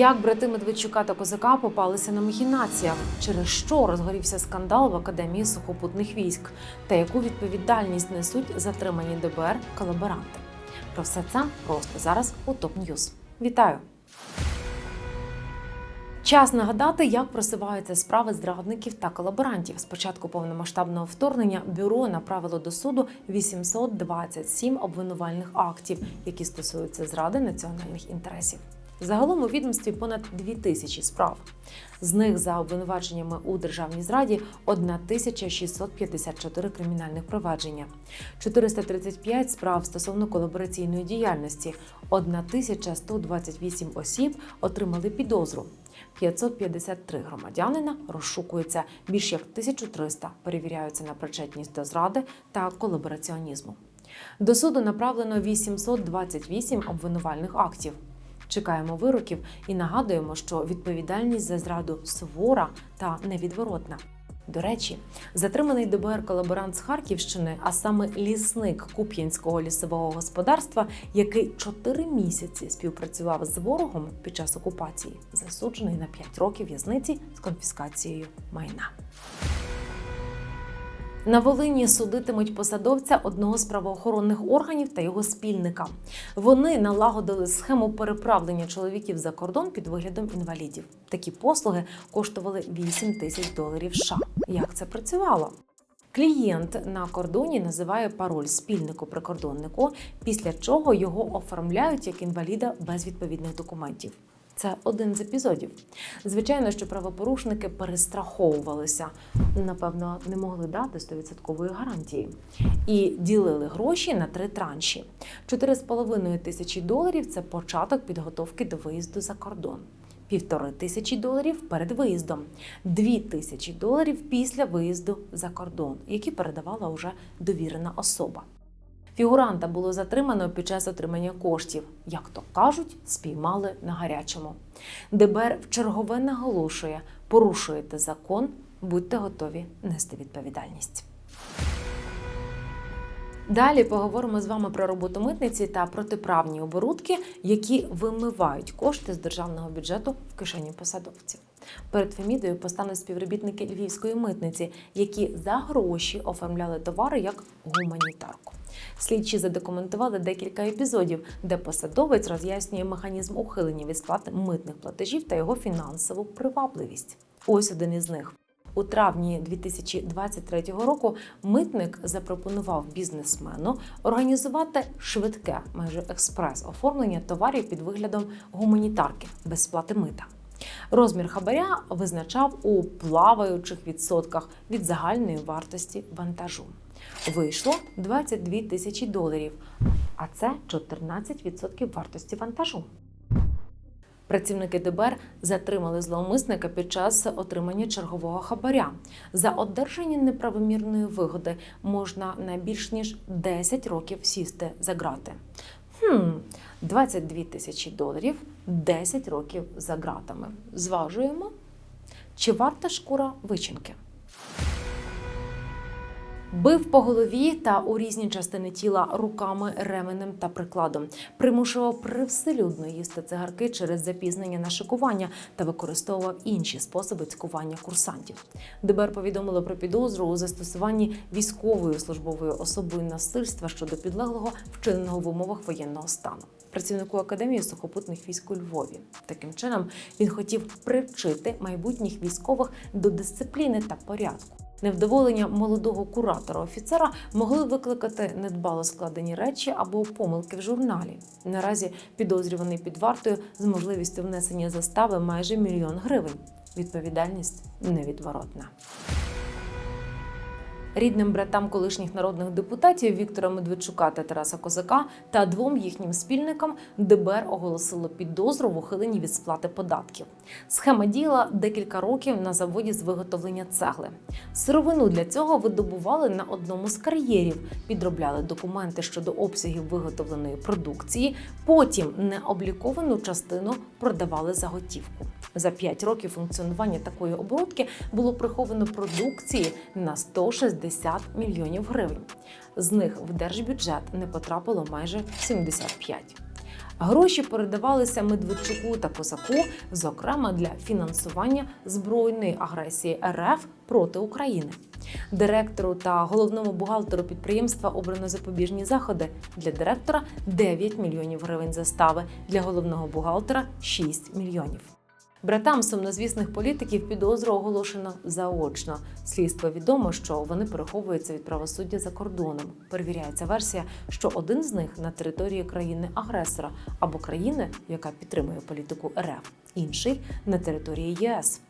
Як брати Медведчука та Козака попалися на махінаціях, через що розгорівся скандал в Академії сухопутних військ, та яку відповідальність несуть затримані ДБР колаборанти. Про все це просто зараз у ТОП Ньюз. Вітаю! Час нагадати, як просуваються справи зрадників та колаборантів. З початку повномасштабного вторгнення бюро направило до суду 827 обвинувальних актів, які стосуються зради національних інтересів. Загалом у відомстві понад 2 тисячі справ. З них за обвинуваченнями у державній зраді 1654 кримінальних провадження, 435 справ стосовно колабораційної діяльності, 1128 осіб отримали підозру. 553 громадянина розшукуються, більш як 1300 перевіряються на причетність до зради та колабораціонізму. До суду направлено 828 обвинувальних актів. Чекаємо вироків і нагадуємо, що відповідальність за зраду сувора та невідворотна. До речі, затриманий ДБР колаборант з Харківщини, а саме лісник Куп'янського лісового господарства, який чотири місяці співпрацював з ворогом під час окупації, засуджений на 5 років в'язниці з конфіскацією майна. На Волині судитимуть посадовця одного з правоохоронних органів та його спільника. Вони налагодили схему переправлення чоловіків за кордон під виглядом інвалідів. Такі послуги коштували 8 тисяч доларів. США. Як це працювало? Клієнт на кордоні називає пароль спільнику прикордоннику, після чого його оформляють як інваліда без відповідних документів. Це один з епізодів. Звичайно, що правопорушники перестраховувалися, напевно, не могли дати 100% гарантії і ділили гроші на три транші: 4,5 тисячі доларів це початок підготовки до виїзду за кордон. Півтори тисячі доларів перед виїздом, дві тисячі доларів після виїзду за кордон, які передавала вже довірена особа. Фігуранта було затримано під час отримання коштів. Як то кажуть, спіймали на гарячому. ДБР в чергове наголошує: порушуєте закон, будьте готові нести відповідальність. Далі поговоримо з вами про роботу митниці та протиправні оборудки, які вимивають кошти з державного бюджету в кишені посадовців. Перед Фемідою постануть співробітники львівської митниці, які за гроші оформляли товари як гуманітарку. Слідчі задокументували декілька епізодів, де посадовець роз'яснює механізм ухилення від сплати митних платежів та його фінансову привабливість. Ось один із них. У травні 2023 року митник запропонував бізнесмену організувати швидке, майже експрес оформлення товарів під виглядом гуманітарки без сплати мита. Розмір хабаря визначав у плаваючих відсотках від загальної вартості вантажу. Вийшло 22 тисячі доларів, а це 14% вартості вантажу. Працівники ДБР затримали зловмисника під час отримання чергового хабаря. За одержання неправомірної вигоди можна на більш ніж 10 років сісти за грати. Хм, 22 тисячі доларів, 10 років за ґратами. Зважуємо, чи варта шкура вичинки? Бив по голові та у різні частини тіла руками, ременем та прикладом. Примушував привселюдно їсти цигарки через запізнення на шикування та використовував інші способи цькування курсантів. ДБР повідомило про підозру у застосуванні військовою службовою особою насильства щодо підлеглого, вчиненого в умовах воєнного стану. Працівнику академії сухопутних військ у Львові таким чином він хотів привчити майбутніх військових до дисципліни та порядку. Невдоволення молодого куратора офіцера могли викликати недбало складені речі або помилки в журналі. Наразі підозрюваний під вартою з можливістю внесення застави майже мільйон гривень. Відповідальність невідворотна. Рідним братам колишніх народних депутатів Віктора Медведчука та Тараса Козака та двом їхнім спільникам ДБР оголосило підозру в ухиленні від сплати податків. Схема діяла декілька років на заводі з виготовлення цегли. Сировину для цього видобували на одному з кар'єрів, підробляли документи щодо обсягів виготовленої продукції, потім необліковану частину продавали за готівку. За 5 років функціонування такої оборудки було приховано продукції на 160 мільйонів гривень. З них в держбюджет не потрапило майже 75. Гроші передавалися Медведчуку та Козаку, зокрема для фінансування збройної агресії РФ проти України. Директору та головному бухгалтеру підприємства обрано запобіжні заходи. Для директора 9 мільйонів гривень застави, для головного бухгалтера 6 мільйонів. Братам сумнозвісних політиків підозру оголошено заочно. Слідство відомо, що вони переховуються від правосуддя за кордоном. Перевіряється версія, що один з них на території країни-агресора або країни, яка підтримує політику РФ, інший на території ЄС.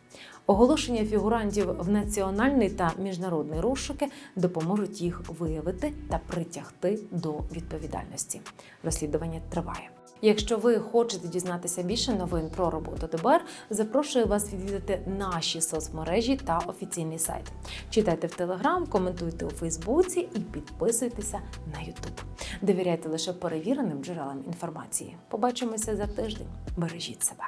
Оголошення фігурантів в національний та міжнародний розшуки допоможуть їх виявити та притягти до відповідальності. Розслідування триває. Якщо ви хочете дізнатися більше новин про роботу ДБР, запрошую вас відвідати наші соцмережі та офіційний сайт. Читайте в Телеграм, коментуйте у Фейсбуці і підписуйтеся на Ютуб. Довіряйте лише перевіреним джерелам інформації. Побачимося за тиждень. Бережіть себе.